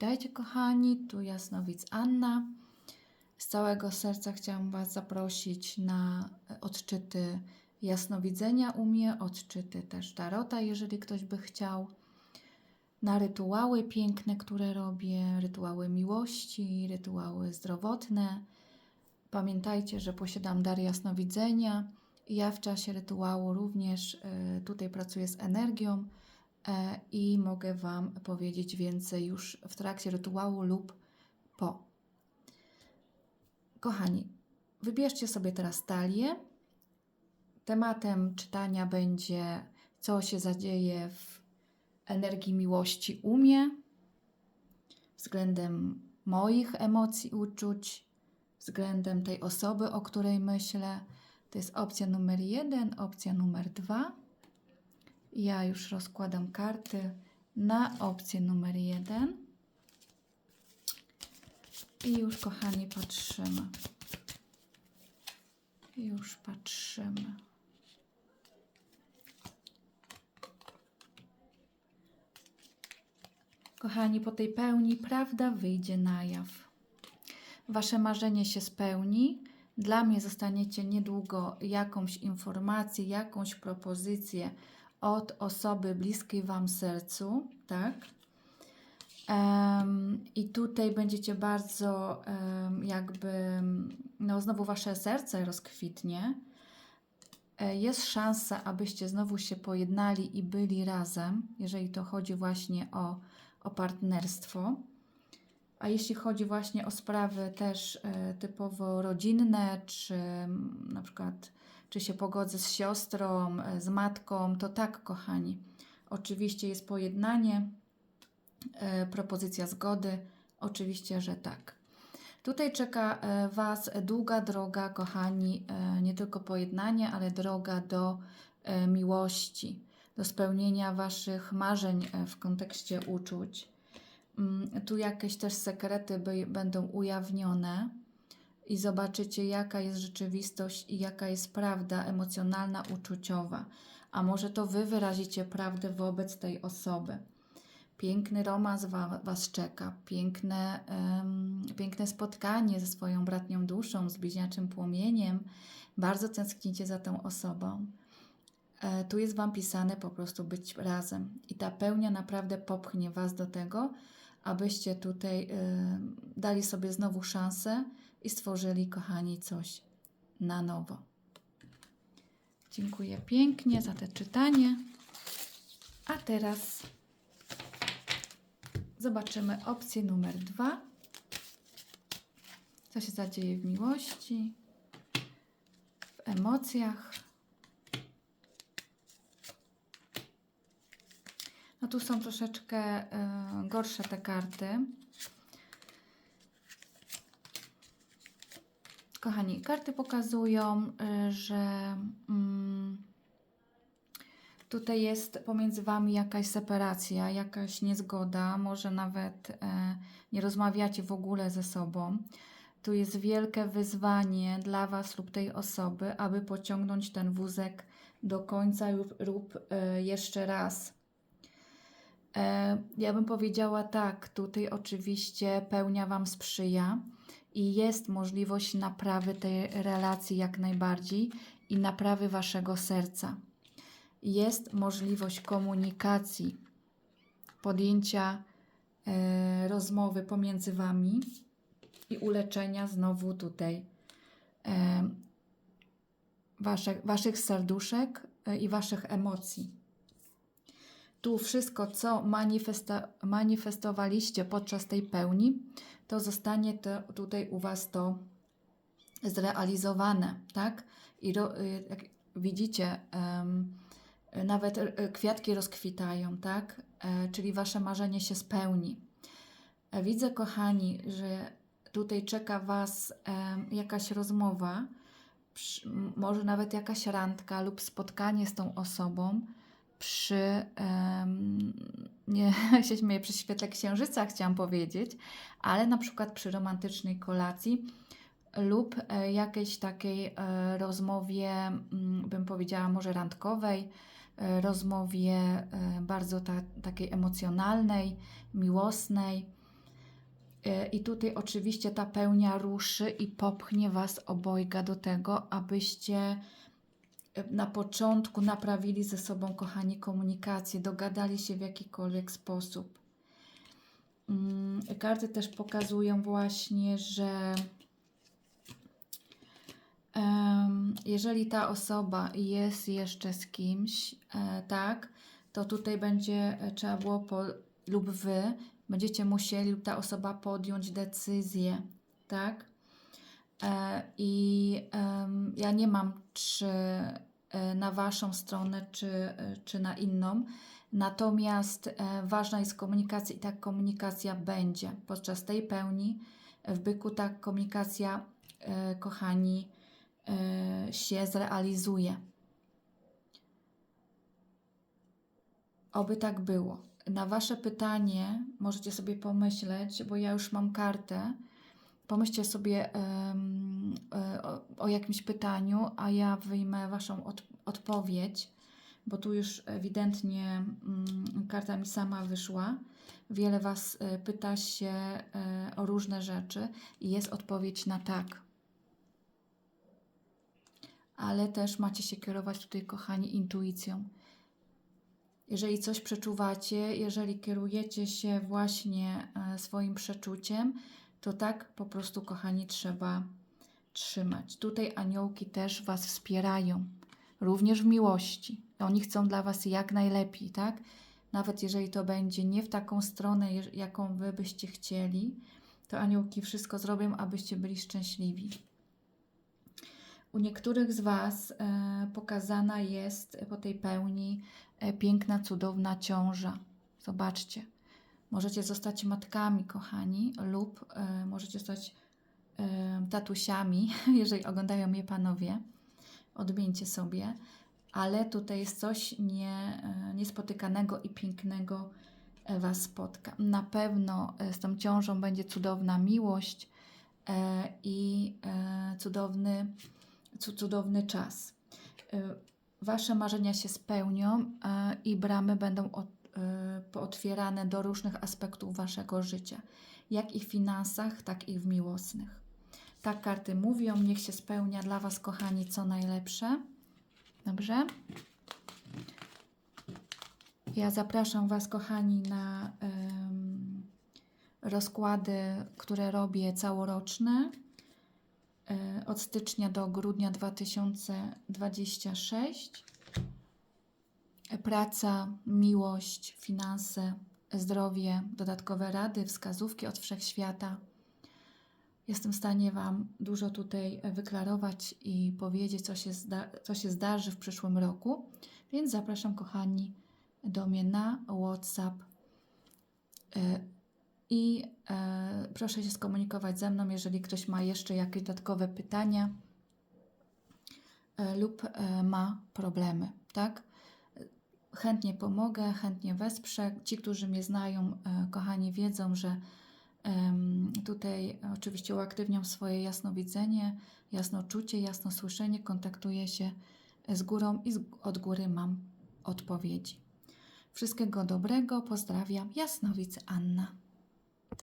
Witajcie kochani, tu Jasnowic Anna. Z całego serca chciałam Was zaprosić na odczyty jasnowidzenia u mnie, odczyty też tarota, jeżeli ktoś by chciał. Na rytuały piękne, które robię, rytuały miłości, rytuały zdrowotne. Pamiętajcie, że posiadam dar jasnowidzenia ja w czasie rytuału również y, tutaj pracuję z energią e, i mogę Wam powiedzieć więcej już w trakcie rytuału lub po. Kochani, wybierzcie sobie teraz talię. Tematem czytania będzie, co się zadzieje w energii miłości u mnie, względem moich emocji, uczuć, względem tej osoby, o której myślę. To jest opcja numer jeden, opcja numer dwa. Ja już rozkładam karty na opcję numer jeden. I już, kochani, patrzymy. Już patrzymy. Kochani, po tej pełni prawda wyjdzie na jaw. Wasze marzenie się spełni. Dla mnie zostaniecie niedługo jakąś informację, jakąś propozycję od osoby bliskiej Wam sercu, tak? Em, I tutaj będziecie bardzo em, jakby, no znowu Wasze serce rozkwitnie. E, Jest szansa, abyście znowu się pojednali i byli razem, jeżeli to chodzi właśnie o, o partnerstwo. A jeśli chodzi właśnie o sprawy też e, typowo rodzinne, czy mm, na przykład czy się pogodzę z siostrą, e, z matką, to tak, kochani. Oczywiście jest pojednanie, e, propozycja zgody, oczywiście, że tak. Tutaj czeka e, Was długa droga, kochani, nie tylko pojednanie, ale droga do miłości, do spełnienia Waszych marzeń w kontekście uczuć. Mm, Tu jakieś też sekrety będą ujawnione i zobaczycie, jaka jest rzeczywistość i jaka jest prawda emocjonalna, uczuciowa. A może to Wy wyrazicie prawdę wobec tej osoby. Piękny romans wa, Was czeka, piękne, em, piękne spotkanie ze swoją bratnią duszą, z bliźniaczym płomieniem. Bardzo tęsknicie za tą osobą. E, tu jest Wam pisane po prostu być razem. I ta pełnia naprawdę popchnie Was do tego, abyście tutaj e, dali sobie znowu szansę i stworzyli, kochani, coś na nowo. Dziękuję pięknie za te czytanie. A teraz zobaczymy opcję numer dwa. Co się zadzieje w miłości, w emocjach. No tu są troszeczkę e, gorsze te karty. Kochani, karty pokazują, y, że mm, tutaj jest pomiędzy Wami jakaś separacja, jakaś niezgoda, może nawet e, nie rozmawiacie w ogóle ze sobą. Tu jest wielkie wyzwanie dla Was lub tej osoby, aby pociągnąć ten wózek do końca lub, lub e, jeszcze raz. E, ja bym powiedziała tak, tutaj oczywiście pełnia Wam sprzyja i jest możliwość naprawy tej relacji jak najbardziej i naprawy Waszego serca. Jest możliwość komunikacji, podjęcia e, rozmowy pomiędzy Wami i uleczenia znowu tutaj e, wasze, Waszych serduszek e, i Waszych emocji tu wszystko, co manifesta, manifestowaliście podczas tej pełni, to zostanie to, tutaj u Was to zrealizowane, tak? I ro, y, jak widzicie, em, nawet y, kwiatki rozkwitają, tak? E, czyli Wasze marzenie się spełni. E, Widzę, kochani, że tutaj czeka Was jakaś rozmowa, przy- może nawet jakaś randka lub spotkanie z tą osobą, przy, em, nie się śmieję, przy świetle księżyca chciałam powiedzieć, ale na przykład przy romantycznej kolacji lub e, jakiejś takiej e, rozmowie, mm, bym powiedziała może randkowej, e, rozmowie bardzo ta, takiej emocjonalnej, miłosnej. I tutaj oczywiście ta pełnia ruszy i popchnie Was obojga do tego, abyście na początku naprawili ze sobą, kochani, komunikację, dogadali się w jakikolwiek sposób. Mm, Karty też pokazują właśnie, że jeżeli ta osoba jest jeszcze z kimś, e, tak, to tutaj będzie e, trzeba było po, lub wy będziecie musieli lub ta osoba podjąć decyzję, tak? E, I ja nie mam czy e, na waszą stronę, czy, e, czy na inną. Natomiast ważna jest komunikacja i ta komunikacja będzie podczas tej pełni. W byku ta komunikacja, kochani, się zrealizuje. Oby tak było. Na Wasze pytanie możecie sobie pomyśleć, bo ja już mam kartę. Pomyślcie sobie e, o, o jakimś pytaniu, a ja wyjmę Waszą od, odpowiedź, bo tu już ewidentnie mm, karta mi sama wyszła. Wiele Was e, pyta się e, o różne rzeczy i jest odpowiedź na tak. Ale też macie się kierować tutaj, kochani, intuicją. Jeżeli coś przeczuwacie, jeżeli kierujecie się właśnie swoim przeczuciem, to tak po prostu, kochani, trzeba trzymać. Tutaj aniołki też Was wspierają, również w miłości. Oni chcą dla Was jak najlepiej, tak? Nawet jeżeli to będzie nie w taką stronę, jaką Wy byście chcieli, to aniołki wszystko zrobią, abyście byli szczęśliwi. U niektórych z Was e, pokazana jest po tej pełni e, piękna, cudowna ciąża. Zobaczcie. Możecie zostać matkami, kochani, lub e, możecie zostać e, tatusiami, jeżeli oglądają mnie panowie. Odmieńcie sobie. Ale tutaj jest coś nie, e, niespotykanego i pięknego Was spotka. Na pewno z tą ciążą będzie cudowna miłość e, i e, cudowny, cu- cudowny czas. E, Wasze marzenia się spełnią e, i bramy będą od, e, pootwierane do różnych aspektów Waszego życia, jak i w finansach, tak i w miłosnych. Tak karty mówią, niech się spełnia dla Was, kochani, co najlepsze. Dobrze? Ja zapraszam Was, kochani, na em, rozkłady, które robię całoroczne e, od stycznia do grudnia 2026. E, Praca, miłość, finanse, zdrowie, dodatkowe rady, wskazówki od wszechświata. Jestem w stanie Wam dużo tutaj wyklarować i powiedzieć, co się, co się zdarzy w przyszłym roku. Więc zapraszam, kochani, do mnie na WhatsApp. E, I e, proszę się skomunikować ze mną, jeżeli ktoś ma jeszcze jakieś dodatkowe pytania e, lub e, ma problemy, tak? Chętnie pomogę, chętnie wesprze. Ci, którzy mnie znają, e, kochani, wiedzą, że tutaj oczywiście uaktywniam swoje jasnowidzenie, jasnoczucie, jasnosłyszenie, kontaktuję się z górą i od góry mam odpowiedzi. Wszystkiego dobrego, pozdrawiam, Jasnowic Anna.